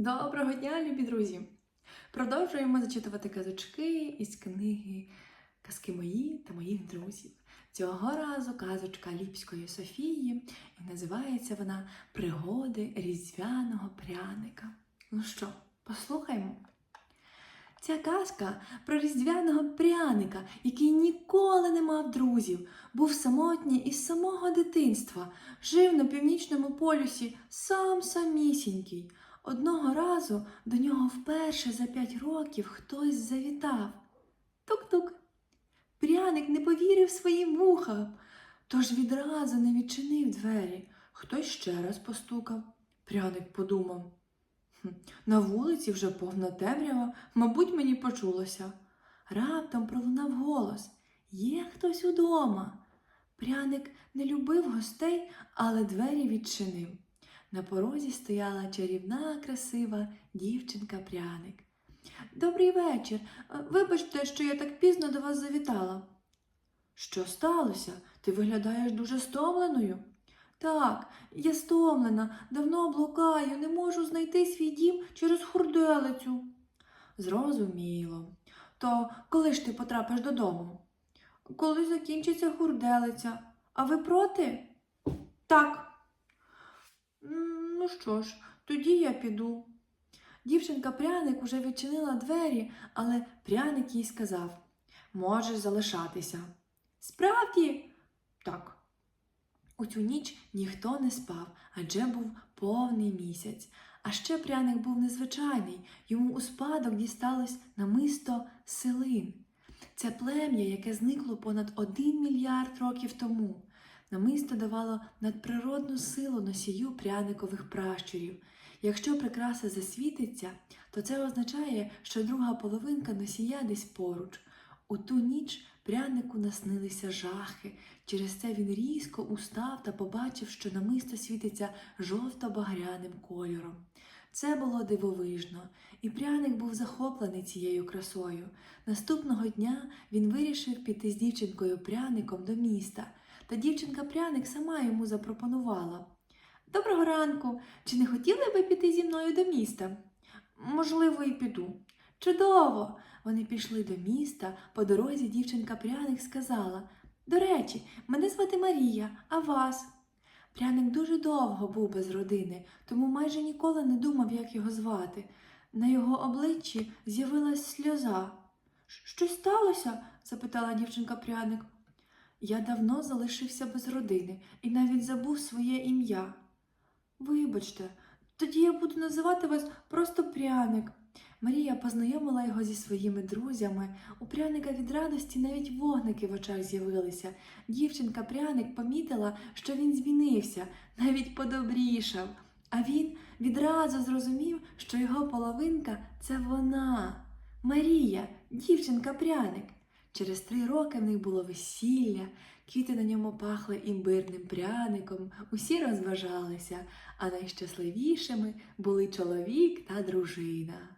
Доброго дня, любі друзі! Продовжуємо зачитувати казочки із книги Казки мої та моїх друзів. Цього разу казочка Ліпської Софії, і називається вона Пригоди різдвяного пряника. Ну що, послухаймо. Ця казка про різдвяного пряника, який ніколи не мав друзів, був самотній із самого дитинства, жив на північному полюсі сам самісінький. Одного разу до нього вперше за п'ять років хтось завітав. Тук-тук. Пряник не повірив своїм вухам, тож відразу не відчинив двері. Хтось ще раз постукав. Пряник подумав. На вулиці вже повна темрява, мабуть, мені почулося. Раптом пролунав голос Є хтось удома. Пряник не любив гостей, але двері відчинив. На порозі стояла чарівна, красива дівчинка пряник. Добрий вечір. Е, Вибачте, що я так пізно до вас завітала. Що сталося? Ти виглядаєш дуже стомленою. Так, я стомлена, давно блукаю, не можу знайти свій дім через хурделицю. Зрозуміло. То коли ж ти потрапиш додому? Коли закінчиться хурделиця. А ви проти? Так. «М, Ну що ж, тоді я піду. Дівчинка пряник уже відчинила двері, але пряник їй сказав Можеш залишатися. Справді? Так. У цю ніч ніхто не спав, адже був повний місяць. А ще пряник був незвичайний, йому у спадок дісталось намисто селин. Це плем'я, яке зникло понад один мільярд років тому. Намисто давало надприродну силу носію пряникових пращурів. Якщо прикраса засвітиться, то це означає, що друга половинка носія десь поруч. У ту ніч прянику наснилися жахи. Через це він різко устав та побачив, що намисто світиться жовто-багряним кольором. Це було дивовижно, і пряник був захоплений цією красою. Наступного дня він вирішив піти з дівчинкою пряником до міста, та дівчинка пряник сама йому запропонувала. Доброго ранку! Чи не хотіли би піти зі мною до міста? Можливо, і піду. Чудово! Вони пішли до міста. По дорозі дівчинка пряник сказала До речі, мене звати Марія, а вас? Пряник дуже довго був без родини, тому майже ніколи не думав, як його звати. На його обличчі з'явилась сльоза. Щось сталося? запитала дівчинка пряник. Я давно залишився без родини і навіть забув своє ім'я. Вибачте, тоді я буду називати вас просто пряник. Марія познайомила його зі своїми друзями. У пряника від радості навіть вогники в очах з'явилися. Дівчинка пряник помітила, що він змінився, навіть подобрішав. А він відразу зрозумів, що його половинка це вона. Марія, дівчинка пряник. Через три роки в них було весілля, квіти на ньому пахли імбирним пряником, усі розважалися, а найщасливішими були чоловік та дружина.